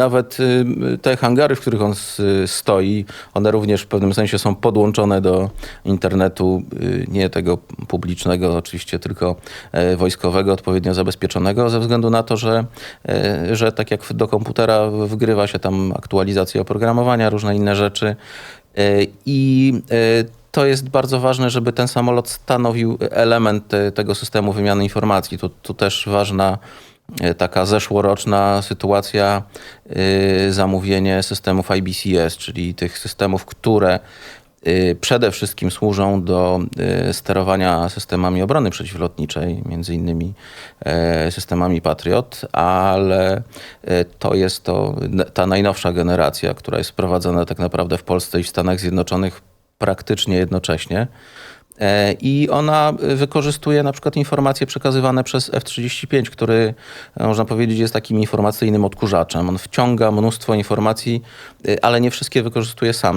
nawet y, te hangary, w których on stoi, one również w pewnym sensie są podłączone do internetu, y, nie tego publicznego oczywiście, tylko e, wojskowego, odpowiednio zabezpieczonego, ze względu na to, że, e, że tak jak do komputera wgrywa się tam aktualizacje oprogramowania, różne inne rzeczy e, i to jest bardzo ważne, żeby ten samolot stanowił element tego systemu wymiany informacji. Tu, tu też ważna taka zeszłoroczna sytuacja, e, zamówienie systemów IBCS, czyli tych systemów, które e, przede wszystkim służą do e, sterowania systemami obrony przeciwlotniczej, między innymi e, systemami Patriot, ale e, to jest to ta najnowsza generacja, która jest wprowadzana tak naprawdę w Polsce i w Stanach Zjednoczonych praktycznie jednocześnie. E, I ona wykorzystuje na przykład informacje przekazywane przez F-35, który e, można powiedzieć jest takim informacyjnym odkurzaczem. On wciąga mnóstwo informacji, y, ale nie wszystkie wykorzystuje sam.